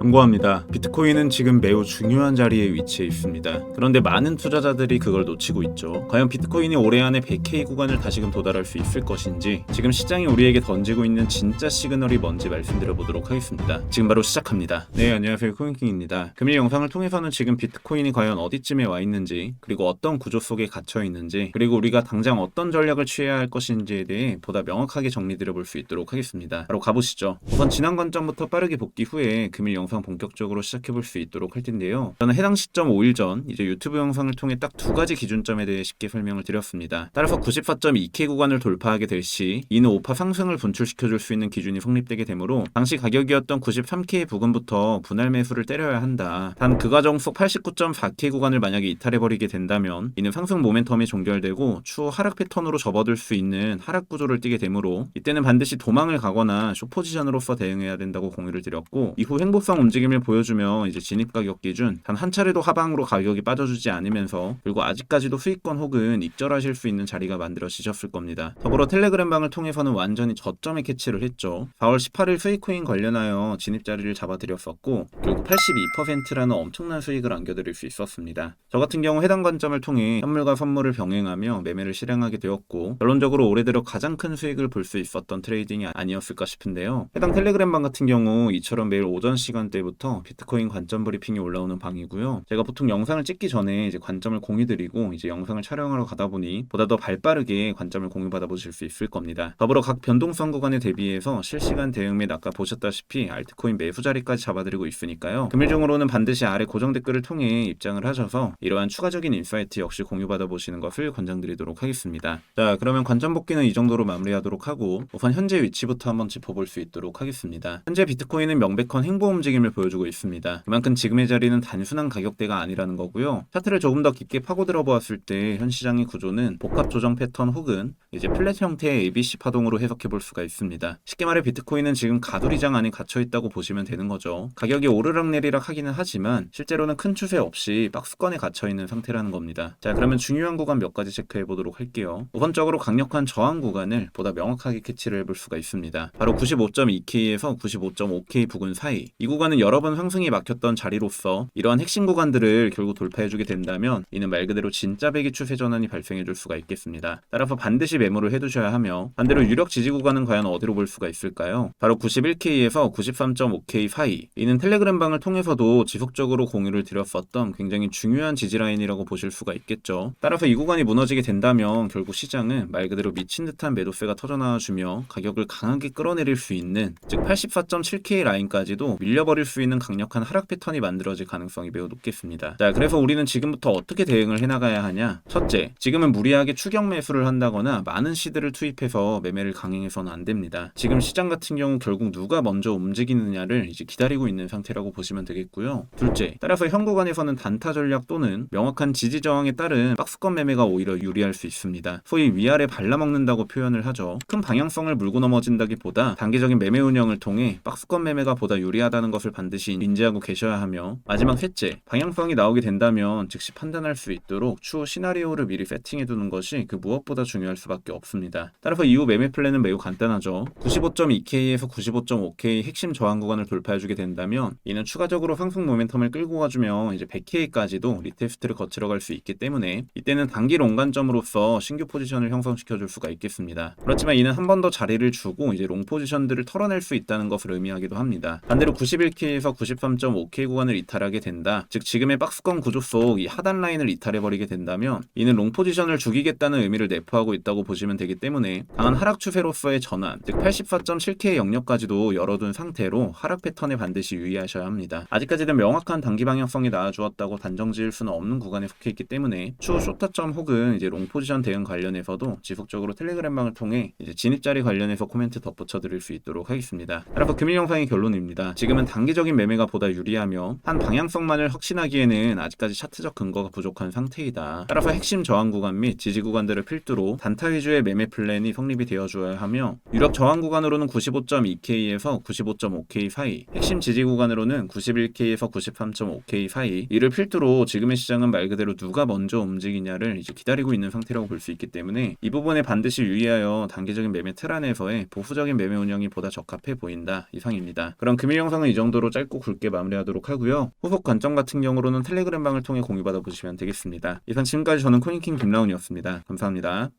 경고합니다. 비트코인은 지금 매우 중요한 자리에 위치해 있습니다. 그런데 많은 투자자들이 그걸 놓치고 있죠. 과연 비트코인이 올해 안에 100K 구간을 다시금 도달할 수 있을 것인지, 지금 시장이 우리에게 던지고 있는 진짜 시그널이 뭔지 말씀드려 보도록 하겠습니다. 지금 바로 시작합니다. 네, 안녕하세요. 코인킹입니다. 금일 영상을 통해서는 지금 비트코인이 과연 어디쯤에 와 있는지, 그리고 어떤 구조 속에 갇혀 있는지, 그리고 우리가 당장 어떤 전략을 취해야 할 것인지에 대해 보다 명확하게 정리드려 볼 수 있도록 하겠습니다. 바로 가보시죠. 우선 지난 관점부터 빠르게 복귀 후에 금일 영상 본격적으로 시작해 볼 수 있도록 할 텐데요. 저는 해당 시점 5일 전 이제 유튜브 영상을 통해 딱 두 가지 기준점에 대해 쉽게 설명을 드렸습니다. 따라서 94.2K 구간을 돌파하게 될 시 이는 오파 상승을 분출시켜 줄 수 있는 기준이 성립되게 되므로 당시 가격이었던 93K 부근부터 분할 매수를 때려야 한다. 단 그 과정 속 89.4K 구간을 만약에 이탈해 버리게 된다면 이는 상승 모멘텀이 종결되고 추후 하락 패턴으로 접어들 수 있는 하락 구조를 띠게 되므로 이때는 반드시 도망을 가거나 쇼포지션으로서 대응해야 된다고 공유를 드렸고 이후 행보성 움직임을 보여주며 이제 진입 가격 기준 단 한 차례도 하방으로 가격이 빠져주지 않으면서 그리고 아직까지도 수익권 혹은 익절하실 수 있는 자리가 만들어지셨을 겁니다. 더불어 텔레그램 방을 통해서는 완전히 저점에 캐치를 했죠. 4월 18일 수익코인 관련하여 진입 자리를 잡아드렸었고 결국 82%라는 엄청난 수익을 안겨드릴 수 있었습니다. 저 같은 경우 해당 관점을 통해 현물과 선물을 병행하며 매매를 실행하게 되었고 결론적으로 올해 들어 가장 큰 수익을 볼 수 있었던 트레이딩이 아니었을까 싶은데요. 해당 텔레그램 방 같은 경우 이처럼 매일 오전 시간 대부터 비트코인 관점 브리핑이 올라오는 방이고요. 제가 보통 영상을 찍기 전에 이제 관점을 공유드리고 이제 영상을 촬영하러 가다 보니 보다 더 발빠르게 관점을 공유받아 보실 수 있을 겁니다. 더불어 각 변동성 구간에 대비해서 실시간 대응 및 아까 보셨다시피 알트코인 매수 자리까지 잡아드리고 있으니까요. 금일 중으로는 반드시 아래 고정 댓글을 통해 입장을 하셔서 이러한 추가적인 인사이트 역시 공유받아 보시는 것을 권장드리도록 하겠습니다. 자, 그러면 관점 복귀는 이 정도로 마무리하도록 하고 우선 현재 위치부터 한번 짚어볼 수 있도록 하겠습니다. 현재 비트코인은 명백한 행보 움직임 을 보여주고 있습니다. 그만큼 지금의 자리는 단순한 가격대가 아니라는 거고요. 차트를 조금 더 깊게 파고들어 보았을 때 현 시장의 구조는 복합 조정 패턴 혹은 이제 플랫 형태의 ABC 파동으로 해석해 볼 수가 있습니다. 쉽게 말해 비트코인은 지금 가두리장 안에 갇혀 있다고 보시면 되는 거죠. 가격이 오르락내리락 하기는 하지만 실제로는 큰 추세 없이 박스권에 갇혀 있는 상태라는 겁니다. 자, 그러면 중요한 구간 몇 가지 체크해 보도록 할게요. 우선적으로 강력한 저항 구간을 보다 명확하게 캐치를 해볼 수가 있습니다. 바로 95.2K에서 95.5K 부근 사이. 이 구간 은 여러 번 상승이 막혔던 자리로서 이러한 핵심 구간들을 결국 돌파해주게 된다면 이는 말 그대로 진짜 배기 추세 전환이 발생해줄 수가 있겠습니다. 따라서 반드시 매물을 해두셔야 하며 반대로 유력 지지 구간은 과연 어디로 볼 수가 있을까요? 바로 91K에서 93.5K 사이. 이는 텔레그램 방을 통해서도 지속적으로 공유를 드렸었던 굉장히 중요한 지지 라인이라고 보실 수가 있겠죠. 따라서 이 구간이 무너지게 된다면 결국 시장은 말 그대로 미친 듯한 매도세가 터져나와주며 가격을 강하게 끌어내릴 수 있는 즉 84.7K 라인까지도 밀려버 릴 수 있는 강력한 하락 패턴이 만들어질 가능성이 매우 높겠습니다. 자, 그래서 우리는 지금부터 어떻게 대응을 해나가야 하냐? 첫째, 지금은 무리하게 추격 매수를 한다거나 많은 시드를 투입해서 매매를 강행해서는 안 됩니다. 지금 시장 같은 경우 결국 누가 먼저 움직이느냐를 이제 기다리고 있는 상태라고 보시면 되겠고요. 둘째, 따라서 현 구간에서는 단타 전략 또는 명확한 지지 저항에 따른 박스권 매매가 오히려 유리할 수 있습니다. 소위 위아래 발라먹는다고 표현을 하죠. 큰 방향성을 물고 넘어진다기보다 단기적인 매매 운영을 통해 박스권 매매가 보다 유리하다는 것을 반드시 인지하고 계셔야 하며 마지막 셋째, 방향성이 나오게 된다면 즉시 판단할 수 있도록 추후 시나리오를 미리 세팅해 두는 것이 그 무엇보다 중요할 수밖에 없습니다. 따라서 이후 매매 플랜은 매우 간단하죠. 95.2K에서 95.5K 핵심 저항 구간을 돌파해주게 된다면 이는 추가적으로 상승 모멘텀을 끌고 가주며 이제 100K까지도 리테스트를 거치러 갈 수 있기 때문에 이때는 단기 롱관점으로서 신규 포지션을 형성시켜 줄 수가 있겠습니다. 그렇지만 이는 한 번 더 자리를 주고 이제 롱 포지션들을 털어낼 수 있다는 것을 의미하기도 합니다. 반대로 91K 에서 93.5K 구간을 이탈하게 된다. 즉 지금의 박스권 구조 속 이 하단 라인을 이탈해 버리게 된다면 이는 롱 포지션을 죽이겠다는 의미를 내포하고 있다고 보시면 되기 때문에 강한 하락 추세로서의 전환, 즉 84.7K 영역까지도 열어둔 상태로 하락 패턴에 반드시 유의하셔야 합니다. 아직까지는 명확한 단기 방향성이 나와주었다고 단정 지을 수는 없는 구간에 속해 있기 때문에 추후 쇼타점 혹은 이제 롱 포지션 대응 관련해서도 지속적으로 텔레그램 방을 통해 이제 진입 자리 관련해서 코멘트 덧붙여 드릴 수 있도록 하겠습니다. 따라서 금일 영상의 결론입니다. 지금은 단기적인 매매가 보다 유리하며 한 방향성만을 확신하기에는 아직까지 차트적 근거가 부족한 상태이다. 따라서 핵심 저항 구간 및 지지 구간들을 필두로 단타 위주의 매매 플랜이 성립이 되어 주어야 하며 유력 저항 구간으로는 95.2K에서 95.5K 사이, 핵심 지지 구간으로는 91K에서 93.5K 사이 이를 필두로 지금의 시장은 말 그대로 누가 먼저 움직이냐를 이제 기다리고 있는 상태라고 볼 수 있기 때문에 이 부분에 반드시 유의하여 단기적인 매매 틀 안에서의 보수적인 매매 운영이 보다 적합해 보인다 이상입니다. 그럼 금일 영상은 이 정도 정도로 짧고 굵게 마무리하도록 하고요. 후속 관점 같은 경우로는 텔레그램 방을 통해 공유받아 보시면 되겠습니다. 이상 지금까지 저는 코인킹 김라운이었습니다. 감사합니다.